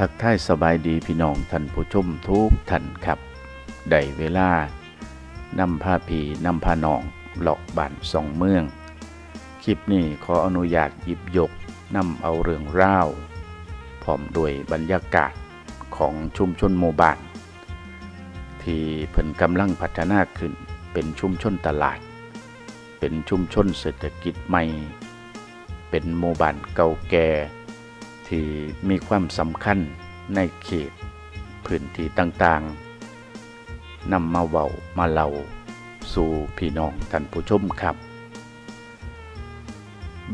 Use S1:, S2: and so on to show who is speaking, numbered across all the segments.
S1: ทักทายสบายดีพี่น้องท่านผู้ชมทุกท่านครับได้เวลานำผ้าผีนำผ้านองหลอกบ้านสองเมือง คลิปนี้ขออนุญาตหยิบยกนำเอาเรื่องเล่าวพร้อมด้วยบรรยากาศของชุมชนหมู่บ้านที่เพิ่นกำลังพัฒนาขึ้นเป็นชุมชนตลาด เป็นชุมชนเศรษฐกิจใหม่ เป็นหมู่บ้านเก่าแก่ ที่มีความสำคัญในเขตพื้นที่ต่างๆนำมาเว้ามาเล่าสู่พี่น้องท่านผู้ชมครับ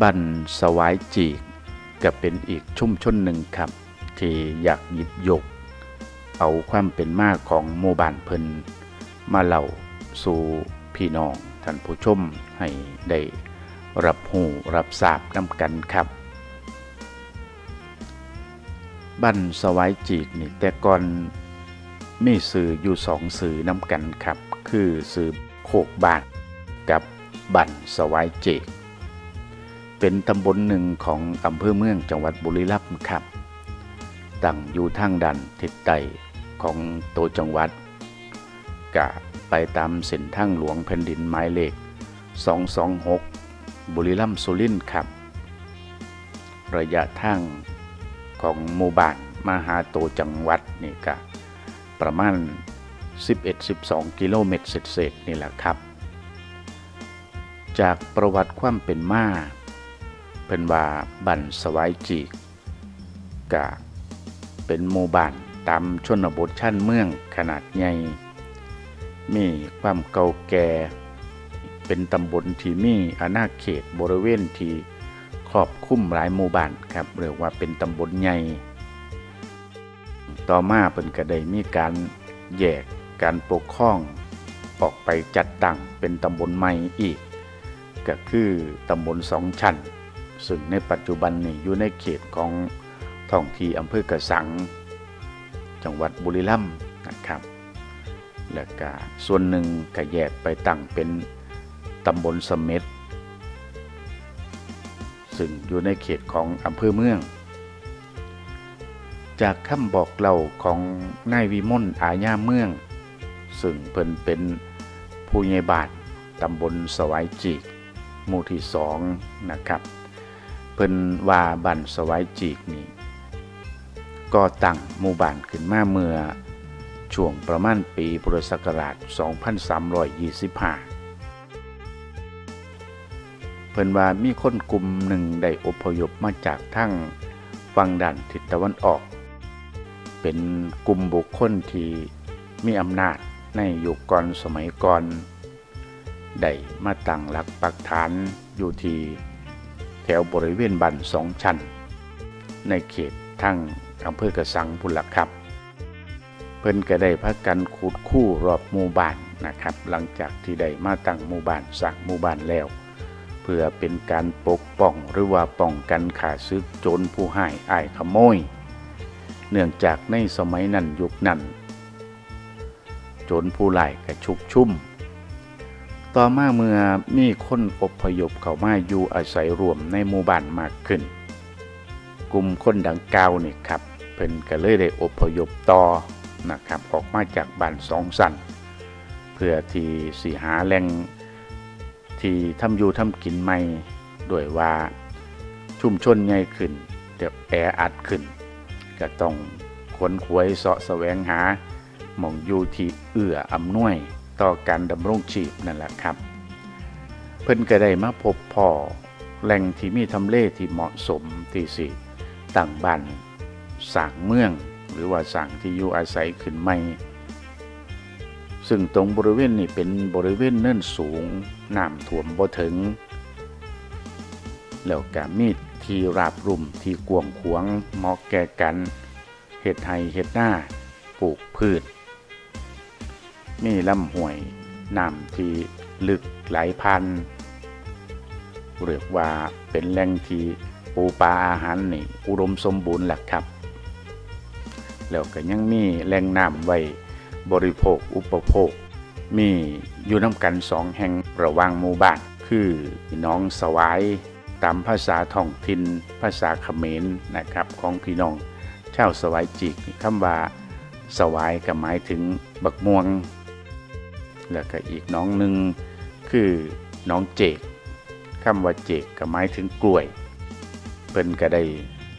S1: บ้านสวายจีกก็เป็นอีกชุ่มชนหนึ่งครับ ที่อยากหยิบยก เอาความเป็นมาของหมู่บ้านเพิ่นมาเล่าสู่พี่น้องท่านผู้ชมให้ได้รับหูรับทราบนำกันครับ บ้านสวายจีกนี่แต่ก่อนมีสื่ออยู่สองสื่อน้ำกันครับ คือสื่อโคกบานกับบ้านสวายจีก เป็นตำบลหนึ่งของอำเภอเมืองจังหวัดบุรีรัมย์ครับตั้งอยู่ทางดันทิศใต้ของตัวจังหวัดกะไปตามเส้นทางหลวงแผ่นดินหมายเลข 226 บุรีรัมย์สุรินทร์ครับ ระยะทาง ของหมู่บ้านมาหาโตจังหวัดนี่ก็ประมาณ 11-12 กิโลเมตรเศษๆนี่แหละครับ จากประวัติความเป็นมาเป็นว่าบันสวายจีกกะเป็นหมู่บ้านตามชนบทชั้นเมืองขนาดใหญ่มีความเก่าแก่ เป็นตำบลที่มีอาณาเขตบริเวณที่ ครอบคลุมหลายหมู่บ้านครับเรียกว่าเป็นตำบลใหญ่ ต่อมาเป็นก็ไดมีการแยกการปกครองออกไปจัดตั้งเป็นตำบลใหม่อีก ก็คือตำบลสองชั้น ซึ่งในปัจจุบันนี้อยู่ในเขตของท้องที่อำเภอกระสัง จังหวัดบุรีรัมย์นะครับ แล้วก็ส่วนหนึ่งก็แยกไปตั้งเป็นตำบลเสเม็ด ซึ่งอยู่ในเขตของอำเภอเมือง จากคำบอกเล่าของนายวิมลอาญาเมือง ซึ่งเพิ่นเป็นผู้ใหญ่บานตำบลสวายจีกหมู่ที่สองนะครับ เพิ่นว่าบ้านสวายจีกนี่ก็ตั้งหมู่บ้านขึ้นมาเมื่อช่วงประมาณปีพุทธศักราช 2325 เพิ่นว่ามีคนกลุ่มหนึ่งได้อพยพมาจากทั้งฝั่งด้านทิศตะวันออก เป็นกลุ่มบุคคลที่มีอำนาจในยุคก่อนสมัยก่อนได้มาตั้งหลักปักฐานอยู่ที่แถวบริเวณบ้านสองชั้น ในเขตทั้งอำเภอกระสังพุนลครับ เพิ่นก็ได้พักกันขุดคู่รอบหมู่บ้านนะครับ หลังจากที่ได้มาตั้งหมู่บ้านสร้างหมู่บ้านแล้ว เพื่อเป็นการปกป้องหรือว่าป้องกันขาซึกโจรผู้ให้อายขโมย เนื่องจากในสมัยนั้นยุคนั้นโจรผู้ไล่กระชุกชุ่ม ต่อมาเมื่อมีคนอพยพเข้ามาอยู่อาศัยรวมในหมู่บ้านมากขึ้น กลุ่มคนดังกล่าวนี่ครับเพิ่นก็เลยได้อพยพต่อนะครับออกมาจากบ้านสองสันเพื่อที่สิหาแหล่ง ที่ทำอยู่ทำกินใหม่ด้วยว่าชุมชนใหญ่ขึ้นเดี๋ยวแออัดขึ้น ก็ต้องขนขวยเสาะแสวงหาหมองอยู่ที่เอื้ออำนวยต่อการดำรงชีพนั่นแหละครับ เพิ่นก็ได้มาพบพ่อแหล่งที่มีทำเลที่เหมาะสมที่สิตั้งบ้านสร้างเมือง หรือว่าสร้างที่อยู่อาศัยขึ้นใหม่ ซึ่งตรงบริเวณนี้เป็นบริเวณเนินสูงน้ำท่วมบ่ถึง แล้วก็มีที่ราบรุ่มที่กวางขวงเหมาะแก่กันเห็ดไห้เห็ดหน้าปลูกพืช มีลำห้วยน้ำที่ลึกหลายพันเรียกว่าเป็นแหล่งที่ปูปลาอาหารนี่อุดมสมบูรณ์แหละครับ แล้วก็ยังมีแหล่งน้ำไว้ บริโภค อุปโภค มีอยู่น้ำกันสองแห่งระว่างหมู่บ้าน คือพี่น้องสวายตามภาษาท้องถิ่นภาษาเขมรนะครับของพี่น้องชาวสวายจีกคำว่าสวายก็หมายถึงบักม่วง แล้วก็อีกน้องหนึ่งคือน้องเจกคำว่าเจกก็หมายถึงกล้วย เปิ้นก็ได้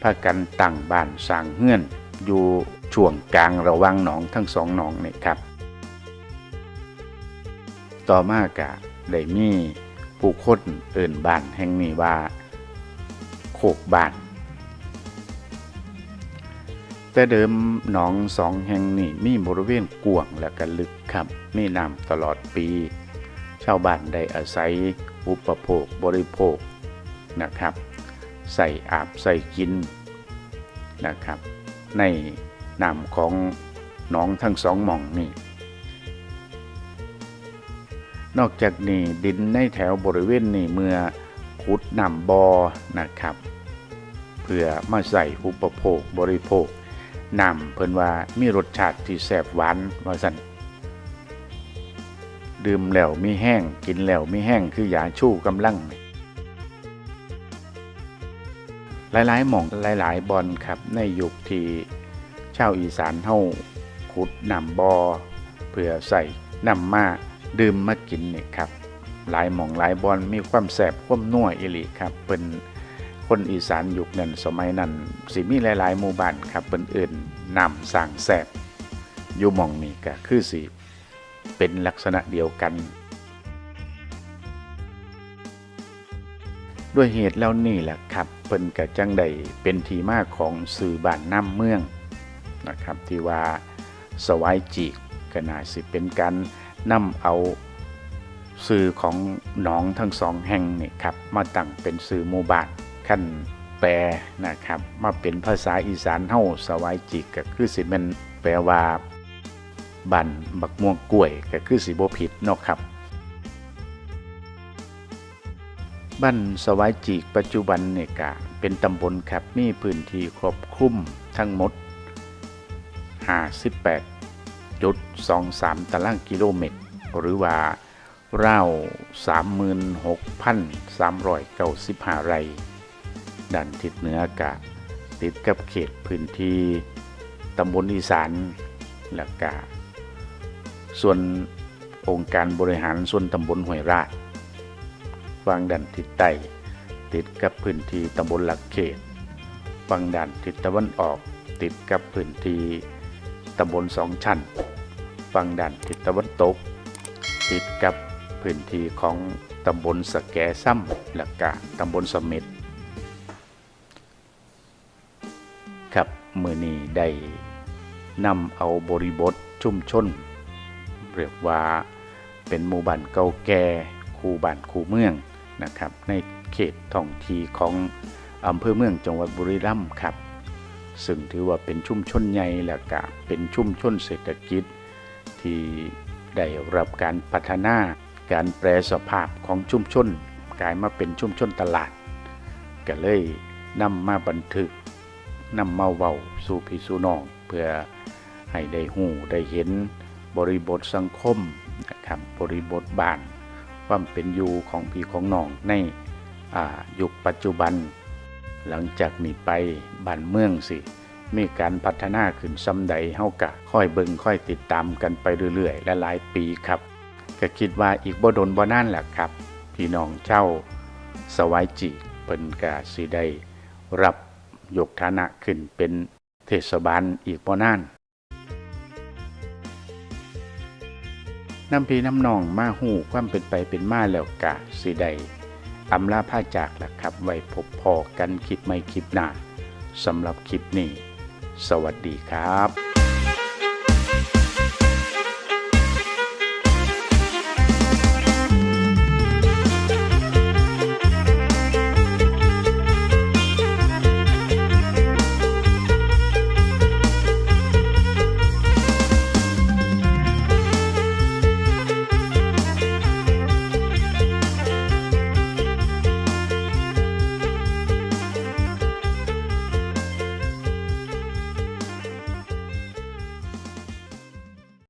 S1: พากันตั้งบ้านสร้างเฮือนอยู่ ช่วงกลางระว่างหนองทั้งสองหนองนี่ครับ ต่อมากะได้มีผู้คนเอิ่นบ้านแห่งนี้ว่า โคกบ้าน แต่เดิมหนองสองแห่งนี้มีบริเวณกว้างและก็ลึกครับมีน้ำตลอดปี ชาวบ้านได้อาศัยอุปโภคบริโภคนะครับ ใส่อาบใส่กินนะครับ ใน น้ำของหนองทั้งสองหม่องนี่ นอกจากนี้ดินในแถวบริเวณนี้เมื่อขุดน้ำบอนะครับ เพื่อมาใส่อุปโภคบริโภคน้ำเพิ่นว่ามีรสชาติที่แซ่บหวานว่าสันดื่มแล้วมีแห้งกินแล้วมีแห้งคือยาชูกำลัง หลายๆหม่องหลาย ๆบอนครับในยุคที่ ชาวอีสานเฮาขุดน้ำบอเพื่อใส่น้ำมาดื่มมากินนี่ครับ หลายหม่องหลายบอนมีความแสบความนัวอิลิครับเป็นคนอีสานยุคนั้นสมัยนั้นสิมีหลาย ๆ หมู่บ้านครับเป็นอื่นนำสร้างแสบอยู่หมองนี้ก็คือสิเป็นลักษณะเดียวกัน ด้วยเหตุแล้วนี่แหละครับเปิ้นกะจังใดเป็นทีมาของสื่อบ้านน้ำเมือง นะครับที่ว่าสวายจีกก็น่าสิเป็นการนำเอาสื่อของหนองทั้งสองแห่งนี่ครับมาตั้งเป็นสื่อหมู่บ้านขั้นแปลนะครับ มาเป็นภาษาอีสานเฮาสวายจีกก็คือสิเป็นแปลว่าบันบักม่วงกล้วยก็คือสิบ่ผิดเนาะครับบ้านสวายจีกปัจจุบันเนี่ยกะเป็นตำบลครับมีพื้นที่ครอบคลุมทั้งหมด 58.23 ตารางกิโลเมตร หรือว่าราว 36,395 ไร่ด้านทิศเหนือกะติดกับเขตพื้นที่ตำบลอีสานและกะส่วนองค์การบริหารส่วนตำบลห้วยราชฝั่งด้านทิศใต้ติดกับพื้นที่ตำบลหลักเขตฝั่งด้านทิศตะวันออกติดกับพื้นที่ ตำบลสองชั้น ฝั่งด้านทิศตะวันตก ติดกับพื้นที่ของตำบลสะแกซ้ำและกะตำบลสมิดครับมือนี้ได้นำเอาบริบทชุมชน เรียกว่าเป็นหมู่บ้านเก่าแก่คูบ้านคูเมืองนะครับ ในเขตท้องที่ของอำเภอเมืองจังหวัดบุรีรัมย์ครับ ซึ่งถือว่าเป็นชุมชนใหญ่และก็เป็นชุมชนเศรษฐกิจ ที่ได้รับการพัฒนาการแปรสภาพของชุมชนกลายมาเป็นชุมชนตลาด ก็เลยนำมาบันทึกนำมาเว้าสู่พี่สู่น้อง เพื่อให้ได้หูได้เห็นบริบทสังคมนะครับบริบทบ้าน ความเป็นอยู่ของพี่ของน้องในยุคปัจจุบัน หลังจากนี้ไปบ้านเมืองสิ มีการพัฒนาขึ้นซ้ำใดเฮากะค่อยเบิงค่อยติดตามกันไปเรื่อยๆ และหลายปีครับ ก็คิดว่าอีกบ่ดนบ่นานแหละครับ พี่น้องเจ้า สวายจีเปิ้นกะสิได้รับยกฐานะขึ้นเป็นเทศบาลอีกบ่นานน้ำพีน้ำนองมาหูความเป็นไปเป็นมาแล้วกะสิได้ อำลาผ้าจากล่ะครับ ไว้พบพอกันคลิปไม่คลิปหน้าสำหรับคลิปนี้ สวัสดีครับ